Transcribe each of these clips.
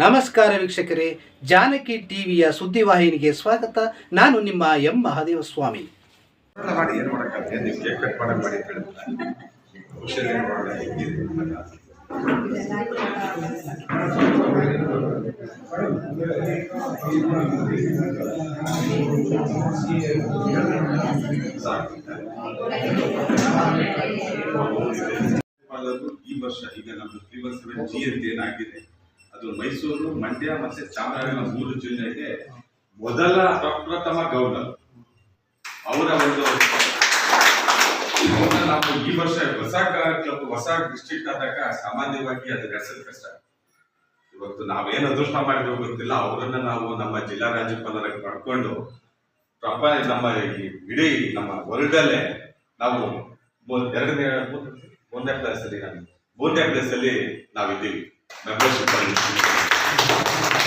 ನಮಸ್ಕಾರ ವೀಕ್ಷಕರೇ ಜಾನಕಿ ಟಿವಿಯ ಸುದ್ದಿವಾಹಿನಿಗೆ ಸ್ವಾಗತ. ನಾನು ನಿಮ್ಮ ಎಂ. ಮಹಾದೇವ ಸ್ವಾಮಿ. ಈ ವರ್ಷ ಈಗ ನಮ್ದು ತ್ರೀ ಒನ್ ಸೆವೆನ್ ಜಿ ಅಂತ ಏನಾಗಿದೆ? ಮೈಸೂರು ಮಂಡ್ಯ ಮತ್ತೆ ಚಾಮರಾಜನಗರ ಮೂರು ಜಿಲ್ಲೆಗೆ ಮೊದಲ ಪ್ರಪ್ರಥಮ ಗೌರ್ನರ್. ಅವರ ಒಂದು ನಾವು ಈ ವರ್ಷ ಹೊಸ ಕ್ಲಬ್, ಹೊಸ ಡಿಸ್ಟ್ರಿಕ್ಟ್ ಆದಾಗ ಸಾಮಾನ್ಯವಾಗಿ ಅದು ನಡೆಸೋದು ಕಷ್ಟ. ಇವತ್ತು ನಾವೇನು ಅದೃಷ್ಟ ಮಾಡಿದ್ರು ಗೊತ್ತಿಲ್ಲ. ಅವರನ್ನ ನಾವು ನಮ್ಮ ಜಿಲ್ಲಾ ರಾಜ್ಯಪಾಲರಾಗಿ ಪಡ್ಕೊಂಡು ಪ್ರಪ, ನಮ್ಮ ಇಡೀ ನಮ್ಮ ವರ್ಲ್ಡಲ್ಲೇ ನಾವು ಮೂ- ಎರಡನೇ, ಮೂರನೇ ಪ್ಲೇಸ್ ಅಲ್ಲಿ ನಾನು, ಮೂರನೇ ಪ್ಲೇಸ್ ಅಲ್ಲಿ ನಾವಿದ್ದೀವಿ. ಮೆಂಬರ್ಶಿಪ್ ಅಲ್ಲಿ.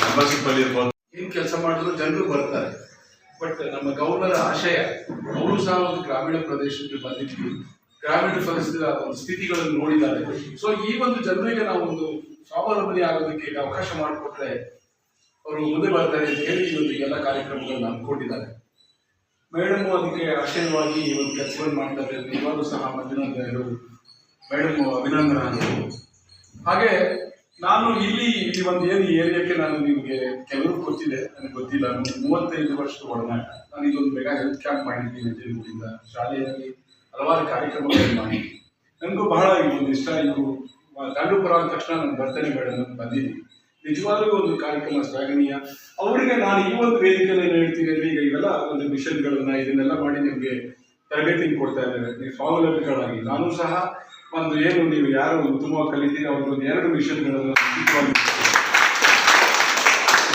ಮೆಂಬರ್ಶಿಪ್ ಇರ್ಬೋದು. ಏನ್ ಕೆಲಸ ಮಾಡಿದ್ರು ಜನರು ಬರ್ತಾರೆ. ಬಟ್ ನಮ್ಮ ಗೌರ್ನರ್ ಆಶಯ, ಅವರು ಸಹ ಒಂದು ಗ್ರಾಮೀಣ ಪ್ರದೇಶಕ್ಕೆ ಬಂದಿದ್ವಿ ಗ್ರಾಮೀಣ ಪ್ರದೇಶದ ಒಂದು ಸ್ಥಿತಿಗಳನ್ನು ನೋಡಿದ್ದಾರೆ. ಸೊ ಈ ಒಂದು ಜನರಿಗೆ ನಾವು ಒಂದು ಸ್ವಾವಲಂಬನೆ ಆಗೋದಕ್ಕೆ ಅವಕಾಶ ಮಾಡಿಕೊಟ್ರೆ ಅವರು ಮುಂದೆ ಬರ್ತಾರೆ ಅಂತ ಹೇಳಿ ಈ ಒಂದು ಎಲ್ಲ ಕಾರ್ಯಕ್ರಮಗಳನ್ನ ಹಮ್ಮಿಕೊಂಡಿದ್ದಾರೆ. ಮೇಡಮ್ ಅದಕ್ಕೆ ಆಶಯವಾಗಿ ಈ ಒಂದು ಕೆಲಸವನ್ನು ಮಾಡ್ತಾರೆ ಇವಾಗಲೂ ಸಹ ಮಧ್ಯಾಹ್ನ ಮೇಡಮ್ ಅಭಿನಂದನ ಹಾಗೆ ನಾನು ಇಲ್ಲಿ ಈ ಒಂದು ಏನು ಏರಿಯಾಕ್ಕೆ ನಾನು ನಿಮಗೆ ಕೆಲವರು ಗೊತ್ತಿದೆ ನನಗೆ ಗೊತ್ತಿಲ್ಲ. ಮೂವತ್ತೈದು ವರ್ಷದ ಒಳನಾಟ. ನಾನು ಇದೊಂದು ಬೇಗ ಹೆಲ್ತ್ ಕ್ಯಾಂಪ್ ಮಾಡಿದ್ದೀನಿ ತಿರುಗುಡಿಂದ ಶಾಲೆಯಲ್ಲಿ ಹಲವಾರು ಕಾರ್ಯಕ್ರಮಗಳನ್ನು ಮಾಡಿ ನನಗೂ ಬಹಳ ಒಂದು ಇಷ್ಟ. ಇದು ದಂಡುಪುರ ಅಂದ ತಕ್ಷಣ ನಾನು ಬರ್ತೇನೆ ಮೇಡಮ್ ಬಂದಿದ್ದೀನಿ. ನಿಜವಾಗ್ಲೂ ಒಂದು ಕಾರ್ಯಕ್ರಮ ಶ್ಲಾಘನೀಯ. ಅವರಿಗೆ ನಾನು ಈ ಒಂದು ವೇದಿಕೆಯಲ್ಲಿ ಹೇಳ್ತೀನಿ ಅಂದ್ರೆ ಈಗ ಇವೆಲ್ಲ ಒಂದು ಮಿಷನ್ಗಳನ್ನ ಇದನ್ನೆಲ್ಲ ಮಾಡಿ ನಿಮಗೆ ತರಬೇತಿ ಕೊಡ್ತಾ ಇದ್ದಾರೆ. ಸ್ವಾವಲಂಬಿಗಳಾಗಿ. ನಾನು ಸಹ ಒಂದು ಏನು, ನೀವು ಯಾರು ಉತ್ತಮವಾಗಿ ಕಲಿತೀರಿ ಅವರು ಒಂದು ಎರಡು ಮಿಷನ್ಗಳನ್ನು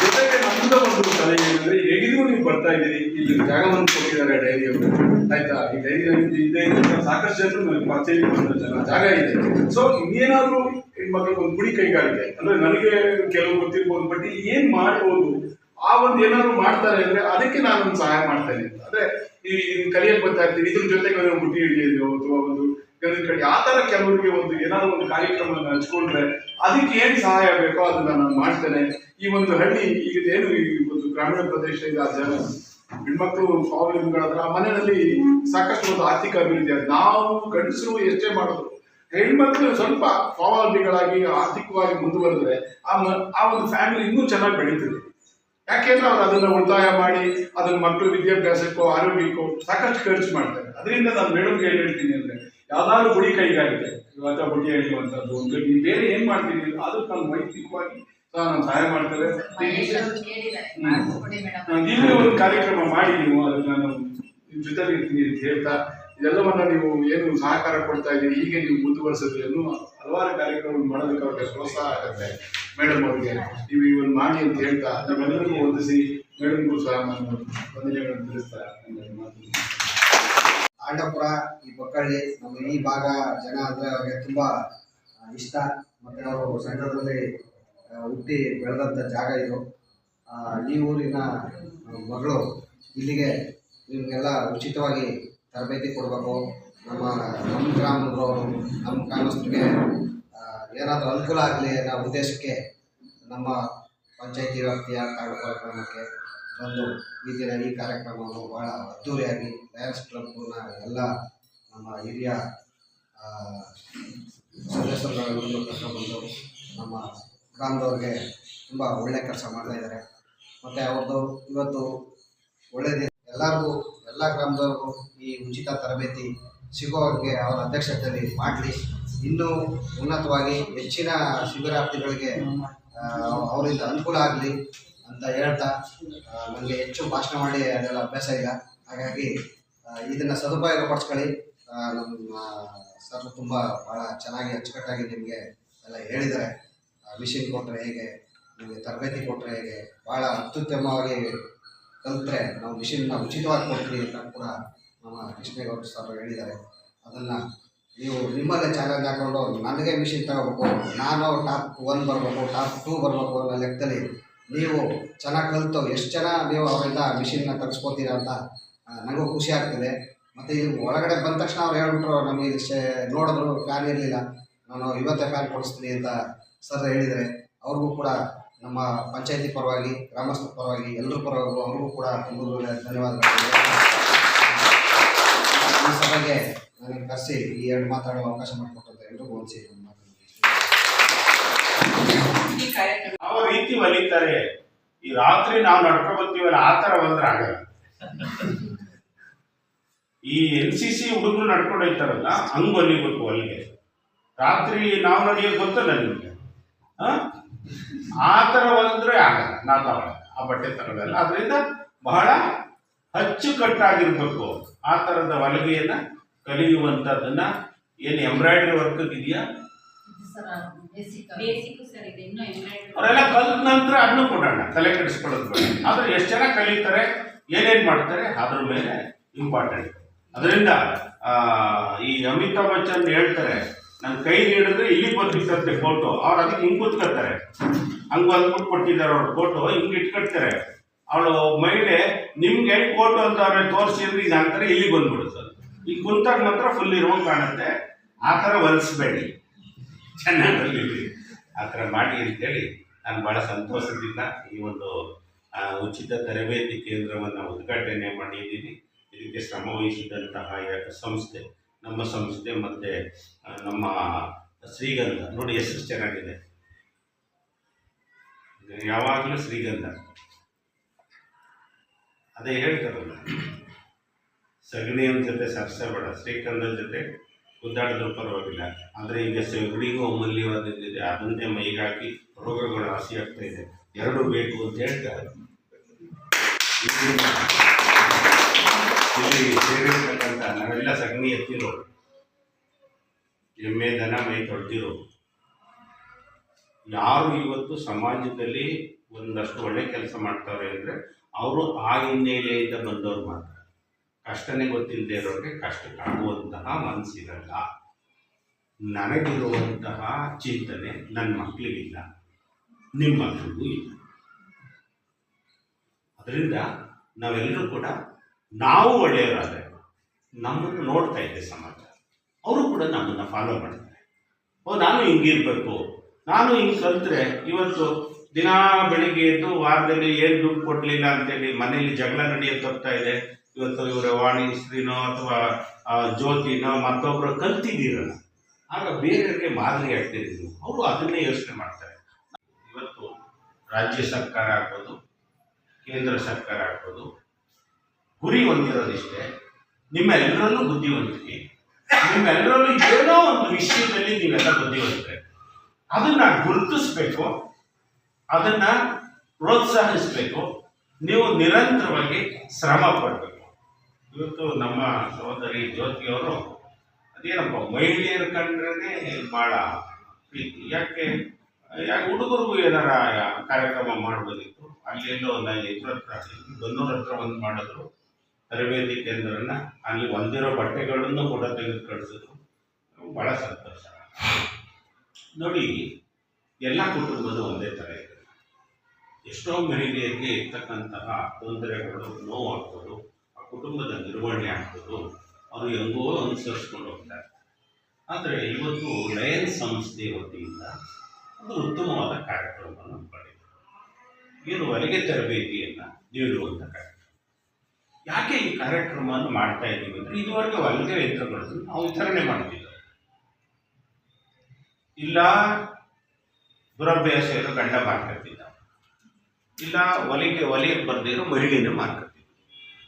ಜೊತೆಗೆ ನಮ್ಮದ ಒಂದು ಕಲೆ ಏನಂದ್ರೆ, ಹೇಗಿದ್ರು ನೀವು ಬರ್ತಾ ಇದ್ದೀರಿ, ಇಲ್ಲಿ ಜಾಗವನ್ನು ಕೊಟ್ಟಿದ್ದಾರೆ ಡೈರಿ ಅವರು. ಆಯ್ತಾ? ಈ ಡೈರಿ ಇದೆ ಸಾಕಷ್ಟು ಜನರು ನನಗೆ ಪರಿಚಯ ಜನ, ಜಾಗ ಇದೆ. ಸೊ ಇನ್ನೇನಾದ್ರೂ ಹೆಣ್ಮಕ್ಳಿಗೆ ಒಂದು ಗುಡಿ ಕೈಗಾರಿಕೆ, ಅಂದ್ರೆ ನನಗೆ ಕೆಲವು ಗೊತ್ತಿರ್ಬೋದು ಬಟ್ ಏನ್ ಮಾಡ್ಬೋದು? ಆ ಒಂದು ಏನಾದ್ರು ಮಾಡ್ತಾರೆ ಅಂದ್ರೆ ಅದಕ್ಕೆ ನಾನು ಸಹಾಯ ಮಾಡ್ತಾ ಇದ್ದೀನಿ. ಅಂದ್ರೆ ಇದನ್ನ ಕಲಿಯಕ್ ಬರ್ತಾ ಇರ್ತೀವಿ. ಇದ್ರ ಜೊತೆಗೆ ಒಂದು ಬುಟ್ಟಿ ಹಿಡಿಯೋದು ಅಥವಾ ಒಂದು ಕಡೆ ಆ ತರ ಕೆಲವರಿಗೆ ಒಂದು ಏನಾದ್ರು ಒಂದು ಕಾರ್ಯಕ್ರಮವನ್ನು ಹಂಚ್ಕೊಂಡ್ರೆ ಅದಕ್ಕೆ ಏನ್ ಸಹಾಯ ಬೇಕೋ ಅದನ್ನ ನಾನು ಮಾಡ್ತೇನೆ. ಈ ಒಂದು ಹಳ್ಳಿ ಈಗ ಈ ಒಂದು ಗ್ರಾಮೀಣ ಪ್ರದೇಶ ಇದೆ, ಆ ಜನ ಹೆಣ್ಮಕ್ಳು, ಸ್ವಾವಲಂಬಿಗಳಾದ್ರೆ ಆ ಮನೆಯಲ್ಲಿ ಸಾಕಷ್ಟು ಒಂದು ಆರ್ಥಿಕ ಅಭಿವೃದ್ಧಿ ನಾವು ಗಂಡಸರು ಎಷ್ಟೇ ಮಾಡೋದು ಹೆಣ್ಮಕ್ಳು ಸ್ವಲ್ಪ ಸ್ವಾವಲಂಬಿಗಳಾಗಿ ಆರ್ಥಿಕವಾಗಿ ಮುಂದುವರೆದ್ರೆ ಆ ಆ ಒಂದು ಫ್ಯಾಮಿಲಿ ಇನ್ನೂ ಚೆನ್ನಾಗಿ ಬೆಳೀತದೆ. ಯಾಕೆಂದ್ರೆ ಅವ್ರು ಅದನ್ನ ಉಳಿತಾಯ ಮಾಡಿ ಅದನ್ನ ಮಕ್ಕಳು ವಿದ್ಯಾಭ್ಯಾಸಕ್ಕೋ ಆರೋಗ್ಯಕ್ಕೋ ಸಾಕಷ್ಟು ಖರ್ಚು ಮಾಡ್ತಾರೆ. ಅದರಿಂದ ನಾನು ಮೇಡಮ್ಗೆ ಏನ್ ಹೇಳ್ತೀನಿ ಅಂದ್ರೆ ಯಾವ್ದಾದ್ರು ಗುಡಿ ಕೈಗಾರಿಕೆ ಇವತ್ತ ಬುಟ್ಟಿ ಹೇಳುವಂತದ್ದು ಒಂದು ನೀವು ಬೇರೆ ಏನ್ ಮಾಡ್ತೀನಿ ಅದಕ್ಕೆ ನಾನು ವೈಯಕ್ತಿಕವಾಗಿ ನಾನು ಸಹಾಯ ಮಾಡ್ತೇವೆ ಹ್ಮ್. ನೀವೇ ಒಂದು ಕಾರ್ಯಕ್ರಮ ಮಾಡಿ ನೀವು ಅದಕ್ಕೆ ನಾನು ನಿಮ್ಮ ಜೊತೆಲಿ ಇರ್ತೀನಿ ಅಂತ ಹೇಳ್ತಾ ಇದೆಲ್ಲವನ್ನ ನೀವು ಏನು ಸಹಕಾರ ಕೊಡ್ತಾ ಇದ್ದೀರಿ? ಹೀಗೆ ನೀವು ಮುಂದುವರಿಸಿದ್ರೆ ಹಲವಾರು ಕಾರ್ಯಕ್ರಮಗಳು ಮಾಡೋದಕ್ಕೆ ಅವ್ರಿಗೆ ಪ್ರೋತ್ಸಾಹ ಆಗುತ್ತೆ. ಮೇಡಮ್ ಅವ್ರಿಗೆ, ನೀವು ಇವನ್ ಮಾಡಿ ಅಂತ ಹೇಳ್ತಾ ನಮ್ಮೆಲ್ಲರಿಗೂ ಹೊಂದಿಸಿ ಮೇಡಮ್ಗೂ ಸಹ ನಾನು ವಂದನೆಗಳನ್ನು ತಿಳಿಸ್ತಾ ಆಂಡಪುರ, ಈ ಮಕ್ಕಳಿಗೆ ನಮ್ಮ ಈ ಭಾಗ ಜನ ಅಂದ್ರೆ ಅವ್ರಿಗೆ ತುಂಬಾ ಇಷ್ಟ. ಮತ್ತೆ ಅವರು ಸಣ್ಣದಲ್ಲಿ ಹುಟ್ಟಿ ಬೆಳೆದಂಥ ಜಾಗ ಇದು. ಈ ಊರಿನ ಮಗಳು ಇಲ್ಲಿಗೆ ನಿಮಗೆಲ್ಲ ಉಚಿತವಾಗಿ ತರಬೇತಿ ಕೊಡಬೇಕು. ನಮ್ಮ ನಮ್ಮ ಗ್ರಾಮದವರು, ನಮ್ಮ ಗ್ರಾಮಸ್ಥರಿಗೆ ಏನಾದರೂ ಅನುಕೂಲ ಆಗಲಿ ಅನ್ನೋ ಉದ್ದೇಶಕ್ಕೆ ನಮ್ಮ ಪಂಚಾಯತಿ ವ್ಯಾಪ್ತಿಯ ಕಾರ್ಡ್ ಕಾರ್ಯಕ್ರಮಕ್ಕೆ ಬಂದು ಈ ದಿನ ಈ ಕಾರ್ಯಕ್ರಮವನ್ನು ಭಾಳ ಅದ್ದೂರಿಯಾಗಿ ಲಯನ್ಸ್ ಕ್ಲಬ್ನ ಎಲ್ಲ ನಮ್ಮ ಹಿರಿಯ ಸದಸ್ಯರುಗಳನ್ನು ಕರ್ಕೊಂಡ್ಬಂದು ನಮ್ಮ ಗ್ರಾಮದವ್ರಿಗೆ ತುಂಬ ಒಳ್ಳೆಯ ಕೆಲಸ ಮಾಡ್ತಾ ಇದ್ದಾರೆ. ಮತ್ತು ಅವ್ರದ್ದು ಇವತ್ತು ಒಳ್ಳೆಯದೇ ಎಲ್ಲರಿಗೂ ಎಲ್ಲ ಗ್ರಾಮದವ್ರಿಗೂ ಈ ಉಚಿತ ತರಬೇತಿ ಸಿಗೋರಿಗೆ ಅವರ ಅಧ್ಯಕ್ಷತೆಯಲ್ಲಿ ಮಾಡಲಿ. ಇನ್ನೂ ಉನ್ನತವಾಗಿ ಹೆಚ್ಚಿನ ಶಿಬಿರಾರ್ಥಿಗಳಿಗೆ ಅವರಿಂದ ಅನುಕೂಲ ಆಗಲಿ ಅಂತ ಹೇಳ್ತಾ ನನಗೆ ಹೆಚ್ಚು ಭಾಷಣ ಮಾಡಿ ಅದೆಲ್ಲ ಅಭ್ಯಾಸ ಇಲ್ಲ ಹಾಗಾಗಿ ಇದನ್ನು ಸದುಪಯೋಗ ಪಡಿಸ್ಕೊಳ್ಳಿ. ನಮ್ಮ ಸರ್ ತುಂಬ ಭಾಳ ಚೆನ್ನಾಗಿ ಅಚ್ಚುಕಟ್ಟಾಗಿ ನಿಮಗೆ ಎಲ್ಲ ಹೇಳಿದ್ದಾರೆ. ಮಿಷಿನ್ ಕೊಟ್ಟರೆ ಹೇಗೆ, ನಿಮಗೆ ತರಬೇತಿ ಕೊಟ್ಟರೆ ಹೇಗೆ ಭಾಳ ಅತ್ಯುತ್ತಮವಾಗಿ ಕಲಿತ್ರೆ ನಾವು ಮಿಷಿನ್ನ ಉಚಿತವಾಗಿ ಕೊಡ್ತೀವಿ ಅಂತ ಕೂಡ ನಮ್ಮ ಕೃಷ್ಣೇಗೌಡ ಸರ್ ಹೇಳಿದ್ದಾರೆ. ಅದನ್ನು ನೀವು ನಿಮ್ಮಲ್ಲೇ ಚಾಲೆಂಜ್ ಹಾಕೊಂಡು ನನಗೆ ಮಿಷಿನ್ ತಗೋಬೇಕು, ನಾನು ಟಾಪ್ ಒನ್ ಬರಬೇಕು ಟಾಪ್ ಟೂ ಬರಬೇಕು ಅನ್ನೋ ಲೆಕ್ಕದಲ್ಲಿ ನೀವು ಚೆನ್ನಾಗಿ ಕಲಿತು ಎಷ್ಟು ಜನ ನೀವು ಅವರಿಂದ ಮಿಷಿನ್ನ ತರಿಸ್ಕೋತೀರ ಅಂತ ನನಗೂ ಖುಷಿ ಆಗ್ತದೆ. ಮತ್ತು ಇದು ಒಳಗಡೆ ಬಂದ ತಕ್ಷಣ ಅವ್ರು ಹೇಳ್ಬಿಟ್ರು, ನಮಗೆ ನೋಡಿದ್ರು ಫ್ಯಾನ್ ಇರಲಿಲ್ಲ. ನಾನು ಇವತ್ತೇ ಫ್ಯಾನ್ ಕೊಡಿಸ್ತೀನಿ ಅಂತ ಸರ್ ಹೇಳಿದರೆ ಅವ್ರಿಗೂ ಕೂಡ ನಮ್ಮ ಪಂಚಾಯತಿ ಪರವಾಗಿ ಗ್ರಾಮಸ್ಥರ ಪರವಾಗಿ, ಎಲ್ಲರೂ ಪರವಾಗಿ ಅವ್ರಿಗೂ ಕೂಡ ತುಂಬ ಧನ್ಯವಾದಗಳು. ಈ ಸಭೆಗೆ ನನಗೆ ಕರೆಸಿ, ಈ ಎರಡು ಮಾತಾಡುವ ಅವಕಾಶ ಮಾಡಿಕೊಟ್ಟಂತ ಎಲ್ಲರಿಗೂ ಹೋಲಿಸಿ ಯಾವ ರೀತಿ ಒಲಿತಾರೆ ಈ ರಾತ್ರಿ ನಾವು ನಡ್ಕೊ ಬರ್ತೀವಲ್ಲ ಆ ತರ ಬಂದ್ರೆ ಆಗಲ್ಲ. ಈ ಎನ್ ಸಿ ಸಿ ಹುಡುಗರು ನಡ್ಕೊಂಡು ಹೋಯ್ತಾರಲ್ಲ ಹಂಗ್ ಒಲಿಬೇಕು ಹೊಲಿಗೆ ರಾತ್ರಿ ನಾವು ನಡೆಯೋದು ಗೊತ್ತಲ್ಲ ನಿಮ್ಗೆ. ಆ? ಆಗಲ್ಲ. ತಗೊಳ್ಳಲ್ಲ ಆ ಬಟ್ಟೆ ತಗೊಳ್ಳಲ್ಲ ಅದರಿಂದ ಬಹಳ ಅಚ್ಚುಕಟ್ಟಾಗಿರ್ಬೇಕು ಆ ಥರದ ಹೊಲಿಗೆಯನ್ನು ಕಲಿಯುವಂತದನ್ನ ಏನು ಎಂಬ್ರಾಯ್ಡ್ರಿ ವರ್ಕ್ ಇದೆಯಾ? ಬೇಸಿಕ್ ಸರ್ ಇದೆ ಇನ್ನೂ ಎಂಬ್ರಾಯ್ಡ್ರಿ ಅವರೆಲ್ಲ ಕಲ್ತ ನಂತರ ಅದನ್ನು ಕೊಡೋಣ ತಲೆ ಕೆಡಿಸ್ಕೊಳ್ಳೋದು ಆದರೆ ಎಷ್ಟು ಜನ ಕಲಿತಾರೆ ಏನೇನ್ ಮಾಡ್ತಾರೆ ಅದ್ರ ಮೇಲೆ ಇಂಪಾರ್ಟೆಂಟ್ ಅದರಿಂದ ಆ, ಈ ಅಮಿತಾಬ್ ಬಚ್ಚನ್ ಹೇಳ್ತಾರೆ ನನ್ನ ಕೈ ನೀಡಿದ್ರೆ ಇಲ್ಲಿ ಬಂದಿರ್ತಂತೆ ಫೋಟೋ ಅವ್ರು ಅದಕ್ಕೆ ಹಿಂಗ್ ಕೂತ್ಕೊತಾರೆ ಹಂಗ್ ಬಂದ್ಬಿಟ್ಟು ಕೊಟ್ಟಿದ್ದಾರೆ ಅವ್ರ ಫೋಟೋ ಹಿಂಗ್ ಇಟ್ಕೊಳ್ತಾರೆ. ಅವಳು ಮಹಿಳೆ, ನಿಮ್ಗೆ ಹೆಂಗ್ ಫೋಟೋ ಅಂತ ಅವ್ರೆ ತೋರಿಸಿದ್ರೆ, ಈಗ ಅಂತಾರೆ ಇಲ್ಲಿ ಬಂದ್ಬಿಡುತ್ತೆ. ಈಗ ಕುಂತಾಗ ಮಾತ್ರ ಫುಲ್ ಇರುವಂಗ್ ಕಾಣುತ್ತೆ. ಆ ಥರ ಹೊಲಿಸ್ಬೇಡಿ. ಚೆನ್ನಾಗಿ ಆ ಥರ ಮಾಡಿ ಅಂತೇಳಿ ನಾನು ಭಾಳ ಸಂತೋಷದಿಂದ ಈ ಒಂದು ಉಚಿತ ತರಬೇತಿ ಕೇಂದ್ರವನ್ನು ಉದ್ಘಾಟನೆ ಮಾಡಿದ್ದೀನಿ. ಇದಕ್ಕೆ ಶ್ರಮ ವಹಿಸಿದಂತಹ ಸಂಸ್ಥೆ ನಮ್ಮ ಸಂಸ್ಥೆ ಮತ್ತು ನಮ್ಮ ಶ್ರೀಗಂಧ. ನೋಡಿ ಹೆಸರು ಚೆನ್ನಾಗಿದೆ. ಯಾವಾಗಲೂ ಶ್ರೀಗಂಧ. ಅದೇ ಹೇಳ್ತಾರಲ್ಲ. ಸಗಣಿಯ ಜೊತೆ ಸರ್ಸಬೇಡ. ಶ್ರೀಗಂಧದ ಜೊತೆ ಉದ್ದಾಡಿದ್ರೂ ಪರವಾಗಿಲ್ಲ. ಆದರೆ ಈಗ ಸಗಣಿಗೂ ಅಮೂಲ್ಯವಾದದ್ದಿದೆ. ಅದನ್ನೇ ಮೈಗಾಕಿ ರೋಗಗಳು ರಾಶಿ ಆಗ್ತಾ ಇದೆ. ಎರಡು ಬೇಕು ಅಂತ ಹೇಳ್ತಾರೆ. ಇಲ್ಲಿ ಸೇರಿರ್ತಕ್ಕಂಥ ನಾವೆಲ್ಲ ಸಗಣಿ ಎತ್ತಿರೋ ಎಮ್ಮೆ ದನ ಮೈ ತೊಳೆದಿರೋ ಯಾರು ಇವತ್ತು ಸಮಾಜದಲ್ಲಿ ಒಂದಷ್ಟು ಒಳ್ಳೆ ಕೆಲಸ ಮಾಡ್ತಾರೆ ಅಂದರೆ ಅವರು ಆ ಹಿನ್ನೆಲೆಯಿಂದ ಬಂದವ್ರು ಮಾತ್ರ. ಕಷ್ಟನೇ ಗೊತ್ತಿಲ್ಲದೆ ಇರೋರಿಗೆ ಕಷ್ಟಕ್ಕಾಗುವಂತಹ ಮನಸ್ಸಿರಲ್ಲ. ನನಗಿರುವಂತಹ ಚಿಂತನೆ ನನ್ನ ಮಕ್ಕಳಿಗಿಲ್ಲ ನಿಮ್ಮ ಮಕ್ಕಳಿಗೂ ಇಲ್ಲ. ಅದರಿಂದ ನಾವೆಲ್ಲರೂ ಕೂಡ ನಾವು ಒಳ್ಳೆಯವರಾದರೆ ನಮ್ಮನ್ನು ನೋಡ್ತಾ ಇದೆ ಸಮಾಜ. ಅವರು ಕೂಡ ನಮ್ಮನ್ನು ಫಾಲೋ ಮಾಡ್ತಾರೆ. ಓ, ನಾನು ಹಿಂಗಿರ್ಬೇಕು ನಾನು ಹಿಂಗೆ ಕಲ್ತ್ರೆ ಇವತ್ತು ದಿನಾ ಬೆಳಿಗ್ಗೆ ಎದ್ದು ವಾರದಲ್ಲಿ ಏನು ದುಡ್ಡು ಕೊಡಲಿಲ್ಲ ಅಂತೇಳಿ ಮನೆಯಲ್ಲಿ ಜಗಳ ನಡೆಯೋದು ತಪ್ತಾ ಇದೆ. ಇವತ್ತು ಇವರ ವಾಣಿ, ಸ್ತ್ರೀನೋ ಅಥವಾ ಜ್ಯೋತಿನೋ ಮತ್ತೊಬ್ಬರು ಕಲ್ತಿದ್ದೀರಲ್ಲ, ಆಗ ಬೇರೆಯವರಿಗೆ ಮಾದರಿ ಆಗ್ತೀರಿ ನೀವು ಅವರು ಅದನ್ನೇ ಯೋಚನೆ ಮಾಡ್ತಾರೆ. ಇವತ್ತು ರಾಜ್ಯ ಸರ್ಕಾರ ಆಗ್ಬೋದು, ಕೇಂದ್ರ ಸರ್ಕಾರ ಆಗ್ಬೋದು, ಗುರಿ ಹೊಂದಿರೋದಿಷ್ಟೇ. ನಿಮ್ಮೆಲ್ಲರಲ್ಲೂ ಬುದ್ಧಿವಂತಿಕೆ. ನಿಮ್ಮೆಲ್ಲರಲ್ಲೂ ಏನೋ ಒಂದು ವಿಷಯದಲ್ಲಿ ನೀವೆಲ್ಲ ಬುದ್ಧಿವಂತರೆ. ಅದನ್ನ ಗುರುತಿಸ್ಬೇಕು, ಅದನ್ನ ಪ್ರೋತ್ಸಾಹಿಸ್ಬೇಕು, ನೀವು ನಿರಂತರವಾಗಿ ಶ್ರಮ ಪಡಬೇಕು. ಇವತ್ತು ನಮ್ಮ ಸಹೋದರಿ ಜ್ಯೋತಿಯವರು ಅದೇನಪ್ಪ, ಮಹಿಳೆಯರ ಕಂಡ್ರೇ ಭಾಳ ಪ್ರೀತಿ. ಯಾಕೆ? ಯಾಕೆ ಹುಡುಗರಿಗೂ ಏನಾರ ಕಾರ್ಯಕ್ರಮ ಮಾಡ್ಬೋದಿತ್ತು? ಅಲ್ಲೆಲ್ಲೋ ಎಲ್ಲೋ ಇದ್ರ ಹತ್ರ ಬನ್ನೂರ ಹತ್ರ ಒಂದು ಮಾಡಿದ್ರು. ತರಬೇತಿ ಕೇಂದ್ರನ ಅಲ್ಲಿ ಹೊಂದಿರೋ ಬಟ್ಟೆಗಳನ್ನು ಕೂಡ ತೆಗೆದು ಕಳಿಸಿದ್ರು ಭಾಳ ಸಂತೋಷ. ನೋಡಿ, ಎಲ್ಲ ಕುಟುಂಬದ ಒಂದೇ ಥರ ಇದೆ ಎಷ್ಟೋ ಮಹಿಳೆಯರಿಗೆ ಇರ್ತಕ್ಕಂತಹ ತೊಂದರೆಗಳು, ನೋವಾಗ್ಬೋದು, ಆ ಕುಟುಂಬದ ನಿರ್ವಹಣೆ ಆಗ್ಬೋದು, ಅವರು ಹೆಂಗೋ ಅನುಸರಿಸ್ಕೊಂಡು ಹೋಗ್ತಾರೆ. ಆದರೆ ಇವತ್ತು ಲಯನ್ ಸಂಸ್ಥೆ ವತಿಯಿಂದ ಒಂದು ಉತ್ತಮವಾದ ಕಾರ್ಯಕ್ರಮವನ್ನು ಪಡೆದರು ಏನು ಹೊಲಿಗೆ ತರಬೇತಿಯನ್ನು ನೀಡುವಂಥ ಕಾರ್ಯಕ್ರಮ. ಯಾಕೆ ಈ ಕಾರ್ಯಕ್ರಮವನ್ನು ಮಾಡ್ತಾ ಇದ್ದೀವಿ ಅಂದರೆ ಇದುವರೆಗೆ ಹೊಲಿಗೆ ಯಂತ್ರಗಳನ್ನು ನಾವು ವಿತರಣೆ ಮಾಡ್ತಿದ್ದೆವು ಇಲ್ಲ ದುರಭ್ಯಾಸ ಇರೋ ಗಂಡ ಮಾರ್ಕತ್ತಿದ್ದ ಇಲ್ಲ ಒಲಿಗೆ ಒಲಿಗೆ ಬರ್ದಿರೋ ಮಹಿಳೆಯನ್ನು ಮಾರ್ಕತ್ತಿದ್ದ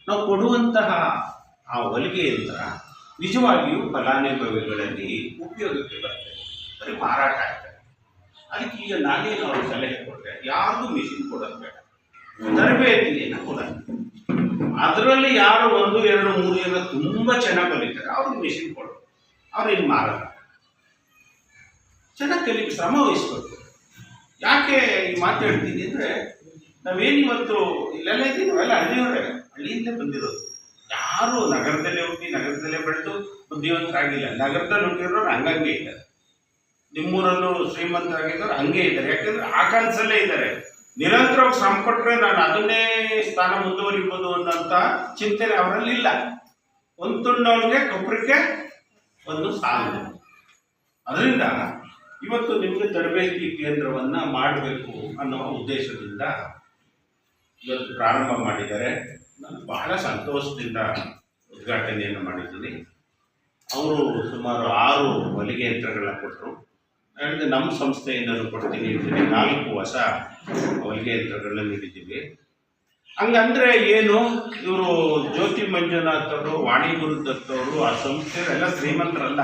ನಾವು ಕೊಡುವಂತಹ ಆ ಹೊಲಿಗೆ ಯಂತ್ರ ನಿಜವಾಗಿಯೂ ಫಲಾನುಭವಿಗಳಲ್ಲಿ ಉಪಯೋಗಕ್ಕೆ ಬರ್ತದೆ. ಬರೀ ಮಾರಾಟ ಆಗ್ತದೆ ಅದಕ್ಕೆ ಈಗ ನಾನೇನು ಅವ್ರಿಗೆ ಸಲಹೆ ಕೊಟ್ಟರೆ ಯಾರಿಗೂ ಮಿಷಿನ್ ಕೊಡೋದು ಬೇಡ. ತರಬೇತಿಯನ್ನು ಕೊಡೋದು ಅದರಲ್ಲಿ ಯಾರು ಒಂದು, ಎರಡು, ಮೂರು ಜನ ತುಂಬ ಚೆನ್ನಾಗಿ ಕಲಿತಾರೆ. ಅವ್ರಿಗೆ ಮೆಷಿನ್ ಕೊಡು. ಅವ್ರಿಗೆ ಮಾರಲ್ಲ. ಚೆನ್ನಾಗಿ ಕಲಿಕೆ ಶ್ರಮ ವಹಿಸ್ಬೇಕು. ಯಾಕೆ ಈ ಮಾತಾಡ್ತೀನಿ ಅಂದ್ರೆ ಅಂದರೆ, ನಾವೇನು ಇವತ್ತು ಇಲ್ಲೆಲ್ಲ ಇದ್ದೀವಿ ಅವೆಲ್ಲ ಹಳ್ಳಿಯವರೇ. ಹಳ್ಳಿಯಿಂದ ಬಂದಿರೋದು. ಯಾರು ನಗರದಲ್ಲೇ ಹುಟ್ಟಿ, ನಗರದಲ್ಲೇ ಬೆಳೆದು ಬುದ್ಧಿವಂತರಾಗಿಲ್ಲ ನಗರದಲ್ಲಿ ಹುಟ್ಟಿರೋರು ಹಂಗಂಗೆ ಇದ್ದಾರೆ. ನಿಮ್ಮೂರಲ್ಲೂ ಶ್ರೀಮಂತರಾಗಿದ್ದವ್ರು ಹಂಗೆ ಇದ್ದಾರೆ. ಯಾಕಂದ್ರೆ ಆ ಇದ್ದಾರೆ. ನಿರಂತರವಾಗಿ ಶ್ರಮ ಕೊಟ್ಟರೆ ನಾನು ಅದನ್ನೇ ಸ್ಥಾನ ಮುಂದುವರಿಬೋದು ಅನ್ನೋಂಥ ಚಿಂತನೆ ಅವರಲ್ಲಿ ಇಲ್ಲ. ಒಂದು ತುಂಡವನಿಗೆ ಕೊಬ್ಬರಿಗೆ ಒಂದು ಸ್ಥಾನ ಅದರಿಂದ ಇವತ್ತು ನಿಮಗೆ ತರಬೇತಿ ಕೇಂದ್ರವನ್ನ ಮಾಡಬೇಕು ಅನ್ನೋ ಉದ್ದೇಶದಿಂದ ಇವತ್ತು ಪ್ರಾರಂಭ ಮಾಡಿದ್ದಾರೆ. ನಾನು ಬಹಳ ಸಂತೋಷದಿಂದ ಉದ್ಘಾಟನೆಯನ್ನು ಮಾಡಿದ್ದೀನಿ. ಅವರು ಸುಮಾರು ಆರು ಹೊಲಿಗೆ ಯಂತ್ರಗಳನ್ನ ಕೊಟ್ಟರು. ಹೇಳಿದೆ ನಮ್ಮ ಸಂಸ್ಥೆಯಿಂದ ಕೊಡ್ತೀನಿ ಅಂತೇಳಿ ನಾಲ್ಕು ಹೊಸ ಹೊಲಿಗೆ ಯಂತ್ರಗಳನ್ನ ನೀಡಿದ್ದೀವಿ. ಹಂಗಂದ್ರೆ ಏನು, ಇವರು ಜ್ಯೋತಿ ಮಂಜುನಾಥ್ ಅವರು ವಾಣಿ ಗುರುದತ್ ಅವರು ಆ ಸಂಸ್ಥೆಯವರೆಲ್ಲ ಶ್ರೀಮಂತರಲ್ಲ.